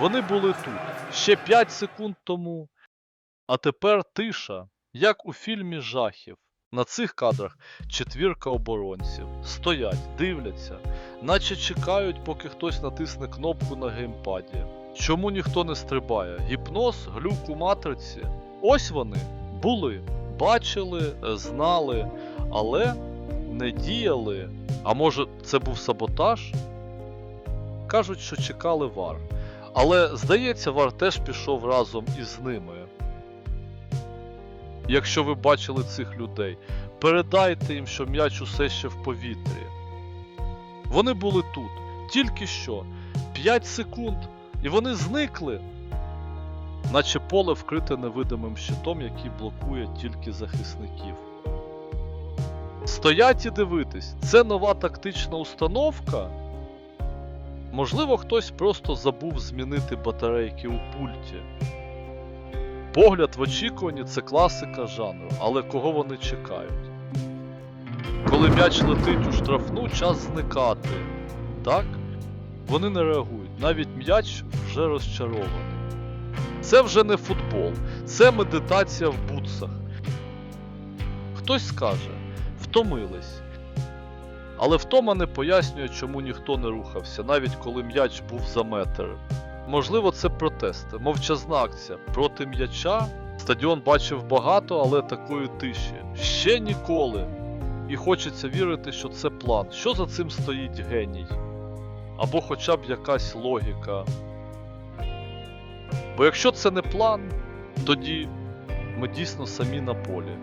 Вони були тут ще 5 секунд тому. А тепер тиша, як у фільмі жахів. На цих кадрах четвірка оборонців стоять, дивляться, наче чекають, поки хтось натисне кнопку на геймпаді. Чому ніхто не стрибає? Гіпноз, глюк у матриці. Ось вони були, бачили, знали, але не діяли. А може, це був саботаж? Кажуть, що чекали вар. Але здається, Вар теж пішов разом із ними. Якщо ви бачили цих людей, передайте їм, що м'яч усе ще в повітрі. Вони були тут, тільки що, 5 секунд, і вони зникли. Наче поле вкрите невидимим щитом, який блокує тільки захисників. Стоять і дивитись, це нова тактична установка. Можливо, хтось просто забув змінити батарейки у пульті. Погляд в очікуванні це класика жанру, але кого вони чекають? Коли м'яч летить у штрафну, час зникати. Так? Вони не реагують, навіть м'яч вже розчарований. Це вже не футбол, це медитація в бутсах. Хтось скаже, втомились. Але втома не пояснює, чому ніхто не рухався, навіть коли м'яч був за метр. Можливо, це протести, мовчазна акція проти м'яча. Стадіон бачив багато, але такої тиші. Ще ніколи. І хочеться вірити, що це план. Що за цим стоїть геній? Або хоча б якась логіка. Бо якщо це не план, тоді ми дійсно самі на полі.